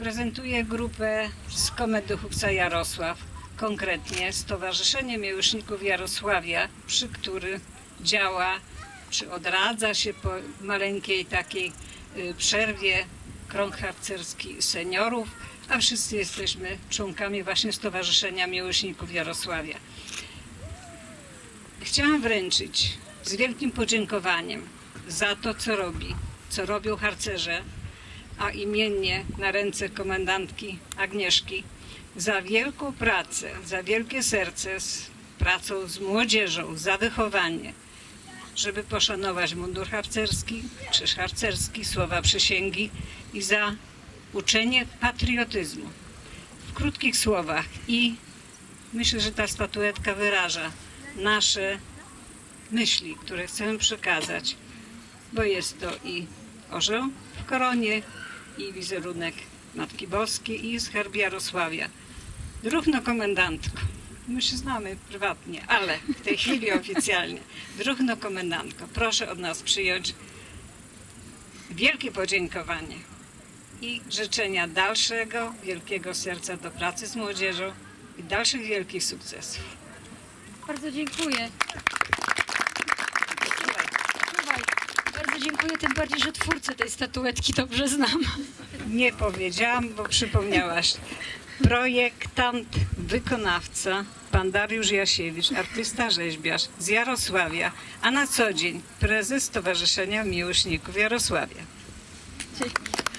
Prezentuję grupę z Komedychówca Jarosław, konkretnie Stowarzyszenie Miłośników Jarosławia, przy którym działa, czy odradza się po maleńkiej takiej y, przerwie krąg harcerski seniorów, a wszyscy jesteśmy członkami właśnie Stowarzyszenia Miłośników Jarosławia. Chciałam wręczyć z wielkim podziękowaniem za to, co robi, co robią harcerze, a imiennie na ręce komendantki Agnieszki, za wielką pracę, za wielkie serce z pracą z młodzieżą, za wychowanie, żeby poszanować mundur harcerski, krzyż harcerski, słowa przysięgi i za uczenie patriotyzmu. W krótkich słowach i myślę, że ta statuetka wyraża nasze myśli, które chcemy przekazać, bo jest to i orzeł w koronie, i wizerunek Matki Boskiej, i skarb Jarosławia. Druhno komendantko, my się znamy prywatnie, ale w tej chwili oficjalnie. Druhno komendantko, proszę od nas przyjąć wielkie podziękowanie i życzenia dalszego wielkiego serca do pracy z młodzieżą i dalszych wielkich sukcesów. Bardzo dziękuję. Czuwaj. Bardzo dziękuję, tym bardziej, że twórcę tej statuetki dobrze znam. Nie powiedziałam, bo przypomniałaś. Projektant, wykonawca, pan Dariusz Jasiewicz, artysta rzeźbiarz z Jarosławia, a na co dzień prezes Stowarzyszenia Miłośników Jarosławia. Dzięki.